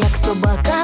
як собака.